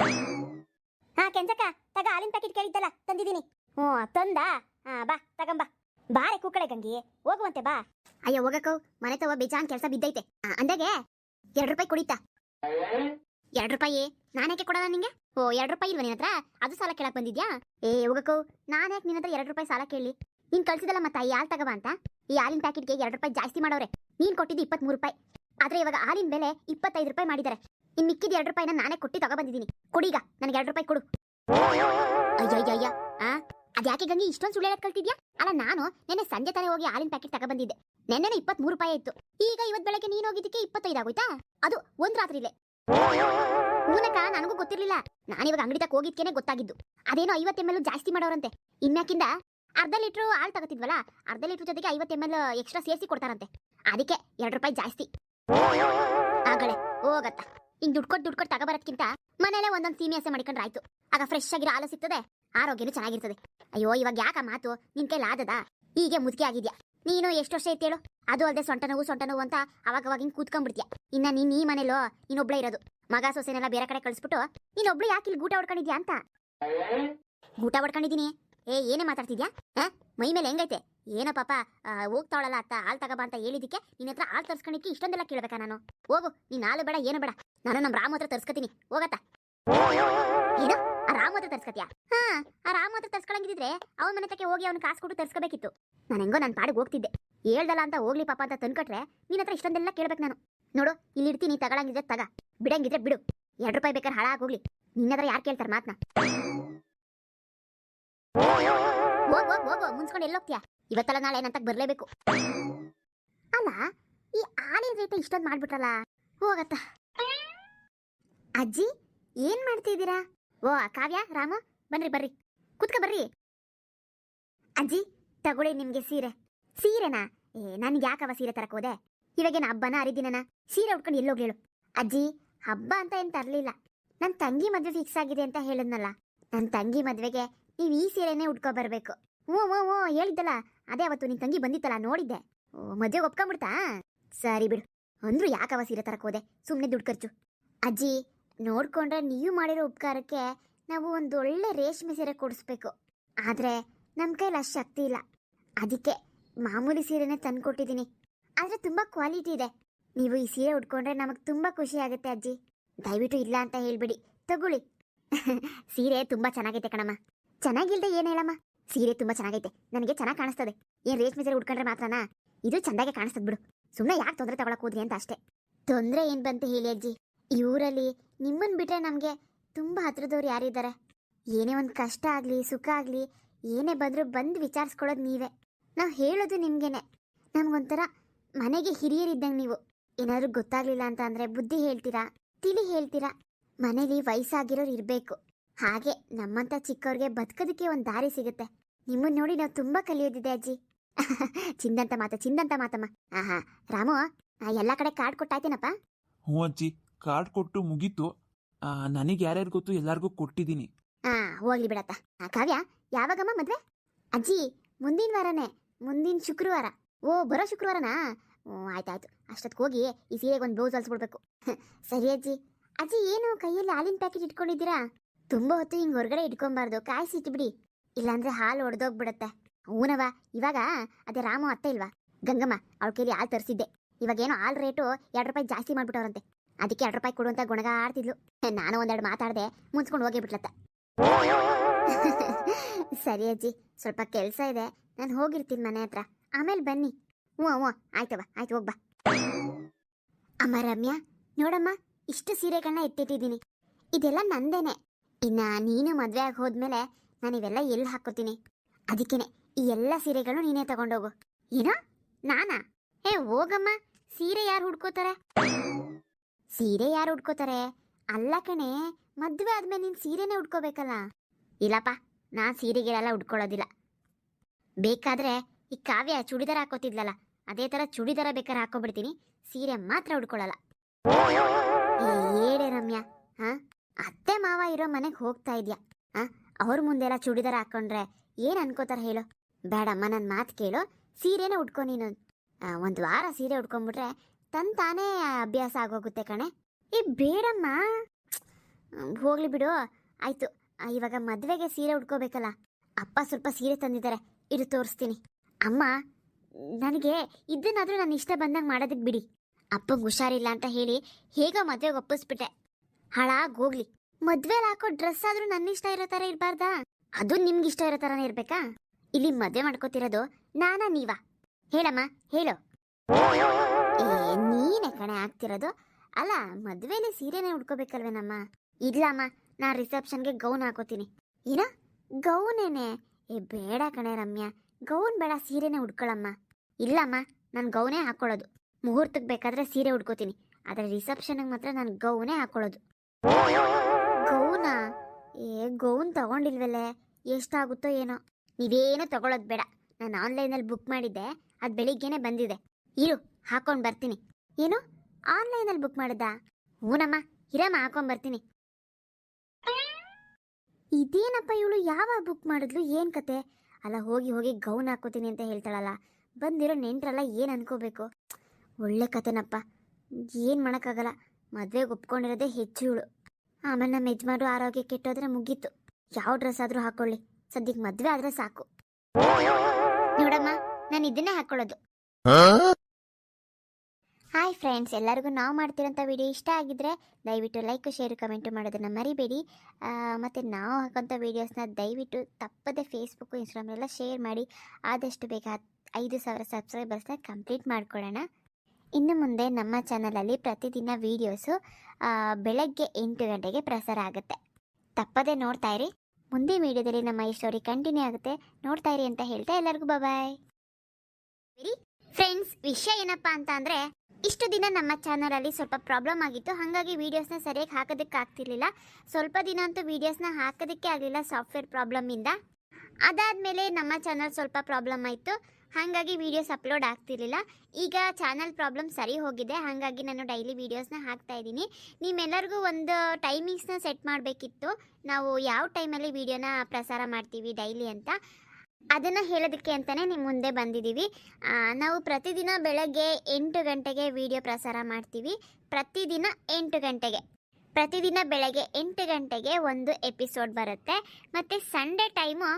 ಹಾ, ಕೆಂಚಕ್ಕ, ತಗ ಹಾಲಿನ ಪ್ಯಾಕೆಟ್ ಕೇಳಿದ್ದಲ್ಲ, ತಂದಿದ್ದೀನಿ. ಓ ತಂದಾ? ಹಾ, ಬಾ, ತಗಂಬ. ಬಾರೆ ಕೂಕಳೆ ಗಂಗಿ, ಹೋಗುವಂತೆ ಬಾ. ಅಯ್ಯೋ, ಹೋಗಕ್ಕೋ. ಮನೆ ತವ ಬೇಜಾನ್ ಕೆಲಸ ಬಿದ್ದೈತೆ. ಅಂದಾಗೆ ಎರಡು ರೂಪಾಯಿ ಕುಡಿತಾ ಎರಡು ರೂಪಾಯಿ? ನಾನೇಕೆ ಕೊಡೋಣ ನಿಂಗೆ? ಓ, ಎರಡು ರೂಪಾಯಿ ಇಲ್ವಾ ನಿನ್ನ ಹತ್ರ? ಅದು ಸಾಲ ಕೇಳಕ್ ಬಂದಿದ್ಯಾ? ಏ, ಹೋಗಕ್ಕೋ. ನಾನು ಯಾಕೆ ನಿನ್ನ ಹತ್ರ ಎರಡು ರೂಪಾಯಿ ಸಾಲ ಕೇಳಿ ನೀನ್ ಕಳ್ಸಿದಲ್ಲ ಮತ್ತೆ ಈ ಹಾಲು ತಗವ ಅಂತ? ಈ ಹಾಲಿನ ಪ್ಯಾಕೆಟ್ಗೆ ಎರಡು ರೂಪಾಯಿ ಜಾಸ್ತಿ ಮಾಡೋರೆ. ನೀನ್ ಕೊಟ್ಟಿದ್ದು ಇಪ್ಪತ್ಮೂರು ರೂಪಾಯಿ. ಆದ್ರೆ ಇವಾಗ ಹಾಲಿನ ಬೆಲೆ ಇಪ್ಪತ್ತೈದು ರೂಪಾಯಿ ಮಾಡಿದ್ದಾರೆ ಇನ್ ಮಿಕ್ಕಿದ ಎರಡು ರೂಪಾಯಿನ ನಾನೇ ಕೊಟ್ಟು ತಗೊಬಂದಿದ್ದೀನಿ ಕೊಡೀಗ ನನಗೆ ಎರಡು ರೂಪಾಯಿ ಕೊಡು. ಅಯ್ಯಯ್ಯಯ್ಯ, ಆ? ಅದ್ಯಾಕೆ ಗಂಗಿ ಇಷ್ಟೊಂದು ಸುಳ್ಳು ಹೇಳಕ್ ಕಲ್ತಿದ್ಯಾ? ಅಲ್ಲ, ನಾನು ನೆನ್ನೆ ಸಂಜೆ ತಾನೇ ಹೋಗಿ ಹಾಲಿನ ಪ್ಯಾಕೆಟ್ ತಗೊಬಂದಿದ್ದೆ. ಇಪ್ಪತ್ ಮೂರು ರೂಪಾಯಿ ಇತ್ತು ಈಗ ಇವತ್ ಬೆಳಗ್ಗೆ ನೀನ್ ಹೋಗಿದ್ದಕ್ಕೆ ಇಪ್ಪತ್ತೈದು ಆಗೋಯ್ತಾ? ಅದು ಒಂದ್ ರಾತ್ರಿಲೇ ಮೂಲಕ ನನಗೂ ಗೊತ್ತಿರ್ಲಿಲ್ಲ. ನಾನಿವಾಗ ಅಂಗಡಿ ತಕ್ಕ ಹೋಗಿದ್ಕೇನೆ ಗೊತ್ತಾಗಿದ್ದು. ಅದೇನೋ ಐವತ್ತು ಎಂ ಎಲ್ ಜಾಸ್ತಿ ಮಾಡೋರಂತೆ. ಇನ್ಯಾಕಿಂದ ಅರ್ಧ ಲೀಟ್ರು ಹಾಲು ತಗೋತಿದ್ವಲ್ಲ ಅರ್ಧ ಲೀಟ್ರ್ ಜೊತೆಗೆ ಐವತ್ತು ಎಂ ಎಲ್ ಎಕ್ಸ್ಟ್ರಾ ಸೇರಿಸಿ ಕೊಡ್ತಾರಂತೆ. ಅದಕ್ಕೆ ಎರಡು ರೂಪಾಯಿ ಜಾಸ್ತಿ. ಆಗಳೆ ಹೋಗತ್ತ? ಹಿಂಗ್ ದುಡ್ಡು ಕೊಟ್ಟು ದುಡ್ಡು ಕೊಟ್ಟು ತಗೋಬರೋದ್ಕಿಂತ ಮನೇಲೆ ಒಂದೊಂದು ಸೀಮೆ ಹಸೆ ಮಾಡಿಕೊಂಡ್ರೆ ಆಯ್ತು. ಆಗ ಫ್ರೆಶ್ ಆಗಿರೋ ಹಾಲು ಸಿಗ್ತದೆ, ಆರೋಗ್ಯನೂ ಚೆನ್ನಾಗಿರ್ತದೆ. ಅಯ್ಯೋ, ಇವಾಗ ಯಾಕ ಮಾತು? ನಿನ್ ಕೈಲಿ ಆದದ? ಹೀಗೆ ಮುದುಕಿ ಆಗಿದ್ಯಾ? ನೀನು ಎಷ್ಟು ವರ್ಷ ಐತೇಳು ಅದು ಅಲ್ಲದೆ ಸೊಂಟ ನೋವು ಸೊಂಟ ನೋವು ಅಂತ ಅವಾಗ ಅವಾಗ ಹಿಂಗ್ ಕೂತ್ಕೊಂಡ್ಬಿಡ್ತೀಯ? ಇನ್ನ ನೀನ್ ಈ ಮನೇಲೋ ನೀನೊಬ್ಳೆ ಇರೋದು. ಮಗ ಸೊಸೆನೆಲ್ಲ ಬೇರೆ ಕಡೆ ಕಳಿಸ್ಬಿಟ್ಟು ನೀನೊಬ್ಳು ಯಾಕೆ ಇಲ್ಲಿ ಗೂಟ ಹೊಡ್ಕೊಂಡಿದ್ಯಾ ಅಂತ? ಗೂಟ ಹೊಡ್ಕೊಂಡಿದೀನಿ ಏ, ಏನೇ ಮಾತಾಡ್ತಿದ್ಯಾ? ಮೈ ಮೇಲೆ ಹೆಂಗೈತೆ? ಏನೋ ಪಾಪ ಹೋಗ್ತಾವಳಲ್ಲ ಅತ್ತ, ಹಾಲು ತಗೋಬಾ ಅಂತ ಹೇಳಿದಕ್ಕೆ ನಿನ್ನ ಹತ್ರ ಹಾಲು ತರ್ಸ್ಕೊಂಡಿಕ್ಕೆ ಇಷ್ಟೊಂದೆಲ್ಲ ಕೇಳ್ಬೇಕಾ ನಾನು? ಹೋಗು, ನೀನ್ ಹಾಲು ಬೇಡ, ಏನು ಬೇಡ. ನಾನು ನಮ್ಮ ರಾಮ ಹತ್ರ ತರ್ಸ್ಕೊತೀನಿ. ಹೋಗತ್ತಾ. ಏನು? ಆ ರಾಮ ಹತ್ರ ತರ್ಸ್ಕತ್ಯಾ? ಹಾ, ಆ ರಾಮ ಹತ್ರ ತರ್ಸ್ಕೊಳಂಗಿದ್ರೆ ಅವನ ಮನೆ ತಕ್ಕೆ ಹೋಗಿ ಅವ್ನ ಕಾಸು ಕೊಟ್ಟು ತರ್ಸ್ಕೋಬೇಕಿತ್ತು. ನಾನು ಹೆಂಗೋ ನನ್ನ ಪಾಡಿಗೆ ಹೋಗ್ತಿದ್ದೆ. ಹೇಳ್ದಲ್ಲ ಅಂತ ಹೋಗ್ಲಿ ಪಾಪ ಅಂತ ತಂದ್ಕೊಟ್ರೆ ನಿನ್ನ ಹತ್ರ ಇಷ್ಟೊಂದೆಲ್ಲ ಕೇಳ್ಬೇಕು ನಾನು. ನೋಡು, ಇಲ್ಲಿ ಇಡ್ತೀನಿ ತಗೊಳಂಗಿದ್ರೆ ತಗ. ಬಿಡಂಗಿದ್ರೆ ಬಿಡು. ಎರಡು ರೂಪಾಯಿ ಬೇಕಾದ್ರೆ ಹಾಳಾಗೋಗ್ಲಿ ನಿನ್ನ ಹತ್ರ ಯಾರು ಕೇಳ್ತಾರೆ ಮಾತ್ನ? ಹೋಗ್ ಹೋಗ್ ಹೋಗು ಮುನ್ಸ್ಕೊಂಡು ಎಲ್ಲೋಗ್ತೀಯಾ ಇವತ್ತಲ್ಲ ನಾಳೆ ನಂತಕ್ ಬರ್ಲೇಬೇಕು. ಅಲ್ಲ, ಈ ಹಾಲಿನ ರೇಟ್ ಇಷ್ಟೊಂದು ಮಾಡ್ಬಿಟ್ರಲ್ಲ, ಹೋಗತ್ತ. ಅಜ್ಜಿ, ಏನ್ ಮಾಡ್ತಿದ್ದೀರಾ ಓ, ಕಾವ್ಯ, ರಾಮ, ಬನ್ರಿ, ಬರ್ರಿ. ಕುತ್ಕ, ಬರ್ರಿ. ಅಜ್ಜಿ, ತಗೊಳ್ಳಿ ನಿಮ್ಗೆ ಸೀರೆ. ಸೀರೆನಾ? ಏ, ನನ್ಗೆ ಯಾಕವ ಸೀರೆ ತರಕೋದೆ ಇವಾಗೇನು ಹಬ್ಬನ ಹರಿದಿನನ? ಸೀರೆ ಉಟ್ಕೊಂಡು ಎಲ್ಲೋಗಿ ಹೇಳು. ಅಜ್ಜಿ, ಹಬ್ಬ ಅಂತ ಏನ್ ತರ್ಲಿಲ್ಲ. ನನ್ ತಂಗಿ ಮದ್ವೆ ಫಿಕ್ಸ್ ಆಗಿದೆ ಅಂತ ಹೇಳಿದ್ನಲ್ಲ. ನನ್ ತಂಗಿ ಮದ್ವೆಗೆ ನೀವ್ ಈ ಸೀರೆನೇ ಉಟ್ಕೊ ಬರ್ಬೇಕು. ಹ್ಞೂ ಓ ಓ ಹೇಳಿದ್ದಲ್ಲ. ಅದೇ ಅವತ್ತು ನಿನ್ ತಂಗಿ ಬಂದಿತ್ತಲ್ಲ, ನೋಡಿದ್ದೆ. ಓ ಮದ್ವೆಗೆ ಒಪ್ಕೊಂಬಿಡ್ತಾ? ಸರಿ ಬಿಡು. ಅಂದ್ರೂ ಯಾಕವ ಸೀರೆ ತರಕೋದೆ ಸುಮ್ಮನೆ ದುಡ್ಡು ಖರ್ಚು. ಅಜ್ಜಿ, ನೋಡ್ಕೊಂಡ್ರೆ ನೀವು ಮಾಡಿರೋ ಉಪಕಾರಕ್ಕೆ ನಾವು ಒಂದೊಳ್ಳೆ ರೇಷ್ಮೆ ಸೀರೆ ಕೊಡಿಸ್ಬೇಕು. ಆದ್ರೆ ನಮ್ಮ ಕೈಲಿ ಅಷ್ಟು ಶಕ್ತಿ ಇಲ್ಲ. ಅದಕ್ಕೆ ಮಾಮೂಲಿ ಸೀರೆನೇ ತಂದ್ಕೊಟ್ಟಿದ್ದೀನಿ ಆದ್ರೆ ತುಂಬಾ ಕ್ವಾಲಿಟಿ ಇದೆ. ನೀವು ಈ ಸೀರೆ ಉಟ್ಕೊಂಡ್ರೆ ನಮಗೆ ತುಂಬಾ ಖುಷಿ ಆಗುತ್ತೆ, ಅಜ್ಜಿ. ದಯವಿಟ್ಟು ಇಲ್ಲ ಅಂತ ಹೇಳ್ಬಿಡಿ. ತಗೊಳ್ಳಿ. ಸೀರೆ ತುಂಬಾ ಚೆನ್ನಾಗೈತೆ ಕಣಮ್ಮ. ಚೆನ್ನಾಗಿಲ್ದೆ ಏನು ಹೇಳಮ್ಮ? ಸೀರೆ ತುಂಬಾ ಚೆನ್ನಾಗೈತೆ. ನನಗೆ ಚೆನ್ನಾಗಿ ಕಾಣಿಸ್ತದೆ. ಏನ್ ರೇಷ್ಮೆ ಸೀರೆ ಉಟ್ಕೊಂಡ್ರೆ ಮಾತ್ರನಾ? ಇದು ಚಂದಾಗೆ ಕಾಣಿಸ್ತದ ಬಿಡು. ಸುಮ್ಮನೆ ಯಾಕೆ ತೊಂದರೆ ತಗೊಳಕ್ ಹೋದ್ರಿ ಅಂತ ಅಷ್ಟೇ. ತೊಂದರೆ ಏನ್ ಬಂತು ಹೇಳಿ ಅಜ್ಜಿ? ಈ ಊರಲ್ಲಿ ನಿಮ್ಮನ್ ಬಿಟ್ರೆ ನಮ್ಗೆ ತುಂಬಾ ಹತ್ರದವ್ರು ಯಾರಿದ್ದಾರೆ ಏನೇ ಒಂದು ಕಷ್ಟ ಆಗ್ಲಿ, ಸುಖ ಆಗ್ಲಿ, ಏನೇ ಬಂದ್ರು ಬಂದು ವಿಚಾರಿಸ್ಕೊಳ್ಳೋದು ನೀವೇ. ನಾವು ಹೇಳೋದು ನಿಮ್ಗೇನೆ. ನಮ್ಗೊಂಥರ ಮನೆಗೆ ಹಿರಿಯರಿದ್ದಂಗೆ ನೀವು. ಏನಾದ್ರೂ ಗೊತ್ತಾಗ್ಲಿಲ್ಲ ಅಂತ ಅಂದ್ರೆ ಬುದ್ಧಿ ಹೇಳ್ತೀರಾ? ತಿಳಿ ಹೇಳ್ತೀರಾ? ಮನೇಲಿ ವಯಸ್ಸಾಗಿರೋರು ಇರಬೇಕು. ಹಾಗೆ ನಮ್ಮಂತ ಚಿಕ್ಕವ್ರಿಗೆ ಬದುಕೋದಕ್ಕೆ ಒಂದು ದಾರಿ ಸಿಗುತ್ತೆ. ನಿಮ್ಮನ್ನ ನೋಡಿ ನಾವು ತುಂಬಾ ಕಲಿಯೋದಿದೆ ಅಜ್ಜಿ. ಚಿಂದಂತ ಮಾತ ಚಿಂದಂತ ಮಾತಮ್ಮ. ಆಹಾ ರಾಮು ಎಲ್ಲ ಕಡೆ ಕಾರ್ಡ್ ಕೊಟ್ಟಾಯ್ತೇನಪ್ಪ ಹ್ಞೂ ಅಜ್ಜಿ ಕಾರ್ಡ್ ಕೊಟ್ಟು ಮುಗೀತು. ನನಗೆ ಯಾರ್ಯಾರು ಗೊತ್ತು ಎಲ್ಲರಿಗೂ ಕೊಟ್ಟಿದ್ದೀನಿ ಹಾ ಹೋಗ್ಲಿ ಬಿಡತ್ತ ಆ, ಕಾವ್ಯ ಯಾವಾಗಮ್ಮ ಮದ್ವೆ? ಅಜ್ಜಿ ಮುಂದಿನ ವಾರನೇ ಮುಂದಿನ ಶುಕ್ರವಾರ. ಓ ಬರೋ ಶುಕ್ರವಾರನಾ? ಓ ಆಯ್ತಾಯ್ತು. ಅಷ್ಟೊತ್ತಿಗೆ ಹೋಗಿ ಈ ಸೀರೆಗೆ ಒಂದು ಬ್ಲೌಸ್ ಹೊಲ್ಸ್ಬಿಡ್ಬೇಕು. ಸರಿ ಅಜ್ಜಿ. ಅಜ್ಜಿ ಏನು ಕೈಯಲ್ಲಿ ಹಾಲಿನ ಪ್ಯಾಕೆಟ್ ಇಟ್ಕೊಂಡಿದ್ದೀರಾ? ತುಂಬ ಹೊತ್ತು ಹಿಂಗೆ ಹೊರಗಡೆ ಇಟ್ಕೊಬಾರ್ದು. ಕಾಯಿಸಿ ಬಿಡಿ. ಇಲ್ಲಾಂದ್ರೆ ಹಾಲು ಒಡೆದೋಗ್ಬಿಡತ್ತೆ. ಹೂನವ ಇವಾಗ ಅದೇ ರಾಮು ಅತ್ತೆ ಇಲ್ವಾ? ಗಂಗಮ್ಮ, ಅವ್ಳ ಕೇಳಿ ಹಾಲು ತರಿಸಿದ್ದೆ. ಇವಾಗೇನೋ ಹಾಲು ರೇಟು ಎರಡು ರೂಪಾಯಿ ಜಾಸ್ತಿ ಮಾಡ್ಬಿಟ್ಟವ್ರಂತೆ. ಅದಕ್ಕೆ ಎರಡು ರೂಪಾಯಿ ಕೊಡುವಂತ ಗುಣಗ ಆಡ್ತಿದ್ಲು ನಾನು ಒಂದೆರಡು ಮಾತಾಡ್ದೆ ಮುನ್ಸ್ಕೊಂಡು ಹೋಗಿ ಬಿಟ್ಲತ್ತ. ಸರಿ ಅಜ್ಜಿ, ಸ್ವಲ್ಪ ಕೆಲಸ ಇದೆ. ನಾನು ಹೋಗಿರ್ತೀನಿ ಮನೆ ಹತ್ರ. ಆಮೇಲೆ ಬನ್ನಿ. ಹ್ಞೂ ಹ್ಞೂ ಆಯ್ತವ ಆಯ್ತು, ಹೋಗ್ಬಾ. ಅಮ್ಮ ರಮ್ಯಾ, ನೋಡಮ್ಮ, ಇಷ್ಟು ಸೀರೆಗಳನ್ನ ಎತ್ತಿಟ್ಟಿದ್ದೀನಿ. ಇದೆಲ್ಲ ನಂದೇನೆ. ಇನ್ನ ನೀನು ಮದ್ವೆ ಆಗಿ ಹೋದ್ಮೇಲೆ ನಾನು ಇವೆಲ್ಲ ಎಲ್ಲಿ ಹಾಕೋತೀನಿ. ಅದಕ್ಕೇನೆ ಈ ಎಲ್ಲ ಸೀರೆಗಳು ನೀನೇ ತಗೊಂಡೋಗು. ಏನೋ? ನಾನಾ? ಹೇ ಹೋಗಮ್ಮ. ಸೀರೆ ಯಾರು ಹುಡ್ಕೋತಾರೆ ಸೀರೆ ಯಾರು ಹುಡ್ಕೋತಾರೆ ಅಲ್ಲ ಕಣೆ, ಮದ್ವೆ ಆದ್ಮೇಲೆ ನೀನ್ ಸೀರೆನೇ ಉಟ್ಕೋಬೇಕಲ್ಲ ಇಲ್ಲಪ್ಪ, ನಾನ್ ಸೀರೆಗಳೆಲ್ಲ ಉಟ್ಕೊಳ್ಳೋದಿಲ್ಲ ಬೇಕಾದ್ರೆ ಈ ಕಾವ್ಯ ಚೂಡಿದಾರ ಹಾಕೋತಿದ್ಲಲ್ಲ, ಅದೇ ತರ ಚೂಡಿದಾರ ಬೇಕಾದ್ರೆ ಹಾಕೋಬಿಡ್ತೀನಿ. ಸೀರೆ ಮಾತ್ರ ಉಟ್ಕೊಳ್ಳಲ್ಲ ಇರೋ ಮನೆಗೆ ಹೋಗ್ತಾ ಇದ್ಯಾ? ಆ, ಅವ್ರ ಮುಂದೆಲ್ಲ ಚೂಡಿದಾರ ಹಾಕೊಂಡ್ರೆ ಏನ್ ಅನ್ಕೋತಾರ ಹೇಳು? ಬೇಡಮ್ಮ ನನ್ನ ಮಾತು ಕೇಳು. ಸೀರೆನೇ ಉಟ್ಕೊ ನೀನು. ಒಂದ್ ವಾರ ಸೀರೆ ಉಟ್ಕೊಂಡ್ಬಿಟ್ರೆ ತನ್ ತಾನೇ ಅಭ್ಯಾಸ ಆಗೋಗುತ್ತೆ ಕಣೆ. ಏ, ಬೇಡಮ್ಮ. ಹೋಗ್ಲಿ ಬಿಡು. ಆಯ್ತು. ಇವಾಗ ಮದ್ವೆಗೆ ಸೀರೆ ಉಟ್ಕೋಬೇಕಲ್ಲ. ಅಪ್ಪ ಸ್ವಲ್ಪ ಸೀರೆ ತಂದಿದ್ದಾರೆ ಇದು ತೋರಿಸ್ತೀನಿ. ಅಮ್ಮ, ನನಗೆ ಇದನ್ನಾದ್ರೂ ನಾನು ಇಷ್ಟ ಬಂದಂಗೆ ಮಾಡೋದಕ್ಕೆ ಬಿಡಿ. ಅಪ್ಪಂಗೆ ಹುಷಾರಿಲ್ಲ ಅಂತ ಹೇಳಿ ಹೇಗೋ ಮದುವೆಗೆ ಒಪ್ಪಿಸ್ಬಿಟ್ಟೆ. ಹಾಳಾಗ್ ಹೋಗ್ಲಿ. ಮದ್ವೆಲಿ ಹಾಕೋ ಡ್ರೆಸ್ ಆದ್ರೂ ನನ್ನ ಇಷ್ಟ ಇರೋ ತರ ಇರಬಾರ್ದಾ? ಅದು ನಿಮ್ಗೆ ಇಷ್ಟ ಇರೋ ತರನೇ ಇರ್ಬೇಕಾ? ಇಲ್ಲಿ ಮದ್ವೆ ಮಾಡ್ಕೋತಿರೋದು ನಾನಾ ನೀವಾ. ಹೇಳಮ್ಮ, ಹೇಳು. ಏ, ನೀನೇ ಕಣೆ ಆಗ್ತಿರೋದು? ಅಲ್ಲ, ಮದ್ವೆಲಿ ಸೀರೆನೇ ಉಡ್ಕೋಬೇಕಲ್ವೇನಮ್ಮ? ಇಲ್ಲಮ್ಮ ನಾ ರಿಸೆಪ್ಷನ್ಗೆ ಗೌನ್ ಹಾಕೋತೀನಿ. ಏನ? ಗೌನೇನೆ? ಏ, ಬೇಡ ಕಣೆ ರಮ್ಯಾ. ಗೌನ್ ಬೇಡ, ಸೀರೆನೇ ಉಡ್ಕೊಳಮ್ಮ. ಇಲ್ಲಮ್ಮ, ನಾನು ಗೌನೇ ಹಾಕೊಳ್ಳೋದು. ಮುಹೂರ್ತಕ್ಕೆ ಬೇಕಾದ್ರೆ ಸೀರೆ ಉಡ್ಕೋತೀನಿ. ಆದರೆ ರಿಸೆಪ್ಷನ್ಗೆ ಮಾತ್ರ ನಾನು ಗೌನೇ ಹಾಕೊಳ್ಳೋದು. ಏ, ಗೌನ್ ತಗೊಂಡಿಲ್ವಲ್ಲೇ ಎಷ್ಟಾಗುತ್ತೋ ಏನೋ. ನೀವೇನು ತಗೊಳ್ಳೋದು ಬೇಡ. ನಾನು ಆನ್ಲೈನಲ್ಲಿ ಬುಕ್ ಮಾಡಿದ್ದೆ. ಅದು ಬೆಳಿಗ್ಗೆನೆ ಬಂದಿದೆ. ಇರು, ಹಾಕೊಂಡು ಬರ್ತೀನಿ. ಏನು? ಆನ್ಲೈನಲ್ಲಿ ಬುಕ್ ಮಾಡಿದ್ದ ಹೂನಮ್ಮ, ಇರಮ್ಮ, ಹಾಕೊಂಡು ಬರ್ತೀನಿ. ಇದೇನಪ್ಪ ಇವಳು ಯಾವಾಗ ಬುಕ್ ಮಾಡಿದ್ಲು? ಏನು ಕತೆ? ಅಲ್ಲ, ಹೋಗಿ ಹೋಗಿ ಗೌನ್ ಹಾಕೋತೀನಿ ಅಂತ ಹೇಳ್ತಾಳಲ್ಲ. ಬಂದಿರೋ ನೆಂಟ್ರಲ್ಲ ಏನು ಅನ್ಕೋಬೇಕು? ಒಳ್ಳೆ ಕತೆನಪ್ಪ. ಏನು ಮಾಡೋಕ್ಕಾಗಲ್ಲ. ಮದುವೆಗೆ ಒಪ್ಕೊಂಡಿರೋದೇ ಹೆಚ್ಚು ಇವಳು. ಆಮೇಲೆ ನಮ್ಮ ಯಜಮಾನ್ರು ಆರೋಗ್ಯ ಕೆಟ್ಟೋದ್ರೆ ಮುಗೀತು. ಯಾವ ಡ್ರೆಸ್ ಆದ್ರೂ ಹಾಕೊಳ್ಳಿ. ಸದ್ಯಕ್ಕೆ ಮದ್ವೆ ಆದ್ರೆ ಸಾಕು. ನೋಡಮ್ಮ, ನಾನು ಇದನ್ನೇ ಹಾಕೊಳ್ಳೋದು. ಹಾಯ್ ಫ್ರೆಂಡ್ಸ್, ಎಲ್ಲರಿಗೂ ನಾವು ಮಾಡ್ತಿರೋಂಥ ವಿಡಿಯೋ ಇಷ್ಟ ಆಗಿದ್ರೆ ದಯವಿಟ್ಟು ಲೈಕ್, ಶೇರ್, ಕಮೆಂಟ್ ಮಾಡೋದನ್ನು ಮರಿಬೇಡಿ. ಮತ್ತು ನಾವು ಹಾಕೋಂಥ ವೀಡಿಯೋಸ್ನ ದಯವಿಟ್ಟು ತಪ್ಪದೆ ಫೇಸ್ಬುಕ್ ಇನ್ಸ್ಟಾಗ್ರಾಮ್ ಎಲ್ಲ ಶೇರ್ ಮಾಡಿ, ಆದಷ್ಟು ಬೇಗ ಐದು ಸಾವಿರ ಸಬ್ಸ್ಕ್ರೈಬರ್ಸ್ನ ಕಂಪ್ಲೀಟ್ ಮಾಡ್ಕೊಳ್ಳೋಣ. ಇನ್ನು ಮುಂದೆ ನಮ್ಮ ಚಾನಲಲ್ಲಿ ಪ್ರತಿದಿನ ವೀಡಿಯೋಸು ಬೆಳಗ್ಗೆ ಎಂಟು ಗಂಟೆಗೆ ಪ್ರಸಾರ ಆಗುತ್ತೆ. ತಪ್ಪದೆ ನೋಡ್ತಾ ಇರಿ. ಮುಂದಿನ ವೀಡಿಯೋದಲ್ಲಿ ನಮ್ಮ ಈ ಸ್ಟೋರಿ ಕಂಟಿನ್ಯೂ ಆಗುತ್ತೆ. ನೋಡ್ತಾ ಇರಿ ಅಂತ ಹೇಳ್ತಾ ಎಲ್ಲರಿಗೂ ಬಾಯ್ ಫ್ರೆಂಡ್ಸ್ ವಿಷಯ ಏನಪ್ಪಾ ಅಂತ ಅಂದರೆ, ಇಷ್ಟು ದಿನ ನಮ್ಮ ಚಾನಲಲ್ಲಿ ಸ್ವಲ್ಪ ಪ್ರಾಬ್ಲಮ್ ಆಗಿತ್ತು. ಹಾಗಾಗಿ ವೀಡಿಯೋಸ್ನ ಸರಿಯಾಗಿ ಹಾಕೋದಕ್ಕೆ ಆಗ್ತಿರ್ಲಿಲ್ಲ ಸ್ವಲ್ಪ ದಿನ ಅಂತೂ ವೀಡಿಯೋಸ್ನ ಹಾಕೋದಕ್ಕೆ ಆಗಲಿಲ್ಲ ಸಾಫ್ಟ್ವೇರ್ ಪ್ರಾಬ್ಲಮ್ ಇಂದ. ಅದಾದ್ಮೇಲೆ ನಮ್ಮ ಚಾನಲ್ ಸ್ವಲ್ಪ ಪ್ರಾಬ್ಲಮ್ ಆಯಿತು. ಹಾಗಾಗಿ ವೀಡಿಯೋಸ್ ಅಪ್ಲೋಡ್ ಆಗ್ತಿರ್ಲಿಲ್ಲ. ಈಗ ಚಾನಲ್ ಪ್ರಾಬ್ಲಮ್ ಸರಿ ಹೋಗಿದೆ. ಹಾಗಾಗಿ ನಾನು ಡೈಲಿ ವೀಡಿಯೋಸ್ನ ಹಾಕ್ತಾ ಇದ್ದೀನಿ. ನಿಮ್ಮೆಲ್ಲರಿಗೂ ಒಂದು ಟೈಮಿಂಗ್ಸ್ನ ಸೆಟ್ ಮಾಡಬೇಕಿತ್ತು. ನಾವು ಯಾವ ಟೈಮಲ್ಲಿ ವೀಡಿಯೋನ ಪ್ರಸಾರ ಮಾಡ್ತೀವಿ ಡೈಲಿ ಅಂತ. ಅದನ್ನು ಹೇಳೋದಕ್ಕೆ ಅಂತಲೇ ನಿಮ್ಮ ಮುಂದೆ ಬಂದಿದ್ದೀವಿ. ನಾವು ಪ್ರತಿದಿನ ಬೆಳಗ್ಗೆ ಎಂಟು ಗಂಟೆಗೆ ವಿಡಿಯೋ ಪ್ರಸಾರ ಮಾಡ್ತೀವಿ. ಪ್ರತಿದಿನ ಎಂಟು ಗಂಟೆಗೆ. ಪ್ರತಿದಿನ ಬೆಳಗ್ಗೆ ಎಂಟು ಗಂಟೆಗೆ ಒಂದು ಎಪಿಸೋಡ್ ಬರುತ್ತೆ. ಮತ್ತು ಸಂಡೇ ಟೈಮು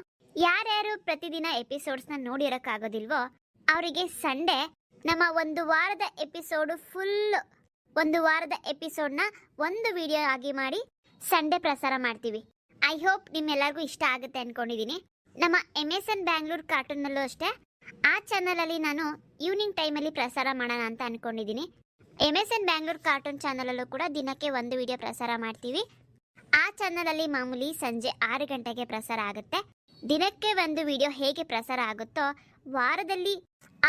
ಯಾರ್ಯಾರು ಪ್ರತಿದಿನ ಎಪಿಸೋಡ್ಸ್ನ ನೋಡಿರೋಕ್ಕಾಗೋದಿಲ್ವೋ ಅವರಿಗೆ ಸಂಡೇ ನಮ್ಮ ಒಂದು ವಾರದ ಎಪಿಸೋಡು ಫುಲ್ ಒಂದು ವಾರದ ಎಪಿಸೋಡ್ನ ಒಂದು ವಿಡಿಯೋ ಆಗಿ ಮಾಡಿ ಸಂಡೇ ಪ್ರಸಾರ ಮಾಡ್ತೀವಿ. ಐ ಹೋಪ್ ನಿಮ್ಮೆಲ್ಲರಿಗೂ ಇಷ್ಟ ಆಗುತ್ತೆ ಅಂದ್ಕೊಂಡಿದ್ದೀನಿ ನಮ್ಮ ಎಂ ಎಸ್ ಎನ್ ಬ್ಯಾಂಗ್ಳೂರ್ ಕಾರ್ಟೂನಲ್ಲೂ ಅಷ್ಟೇ. ಆ ಚಾನಲಲ್ಲಿ ನಾನು ಈವ್ನಿಂಗ್ ಟೈಮಲ್ಲಿ ಪ್ರಸಾರ ಮಾಡೋಣ ಅಂತ ಅಂದ್ಕೊಂಡಿದ್ದೀನಿ M S N Bangalore cartoon ಚಾನಲಲ್ಲೂ ಕೂಡ ದಿನಕ್ಕೆ ಒಂದು ವಿಡಿಯೋ ಪ್ರಸಾರ ಮಾಡ್ತೀವಿ. ಆ ಚಾನಲಲ್ಲಿ ಮಾಮೂಲಿ ಸಂಜೆ ಆರು ಗಂಟೆಗೆ ಪ್ರಸಾರ ಆಗುತ್ತೆ. ದಿನಕ್ಕೆ ಒಂದು ವಿಡಿಯೋ ಹೇಗೆ ಪ್ರಸಾರ ಆಗುತ್ತೋ ವಾರದಲ್ಲಿ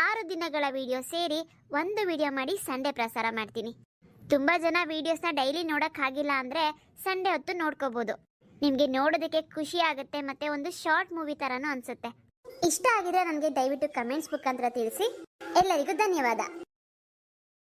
ಆರು ದಿನಗಳ ವಿಡಿಯೋ ಸೇರಿ ಒಂದು ವಿಡಿಯೋ ಮಾಡಿ ಸಂಡೇ ಪ್ರಸಾರ ಮಾಡ್ತೀನಿ. ತುಂಬ ಜನ ವೀಡಿಯೋಸ್ನ ಡೈಲಿ ನೋಡೋಕ್ಕಾಗಿಲ್ಲ ಅಂದರೆ ಸಂಡೇ ಹೊತ್ತು ನೋಡ್ಕೋಬೋದು. ನಿಮಗೆ ನೋಡೋದಕ್ಕೆ ಖುಷಿ ಆಗುತ್ತೆ ಮತ್ತು ಒಂದು ಶಾರ್ಟ್ ಮೂವಿ ಥರನೂ ಅನಿಸುತ್ತೆ. ಇಷ್ಟ ಆಗಿದ್ರೆ ನನಗೆ ದಯವಿಟ್ಟು ಕಮೆಂಟ್ಸ್ ಮುಖಾಂತರ ತಿಳಿಸಿ. ಎಲ್ಲರಿಗೂ ಧನ್ಯವಾದ.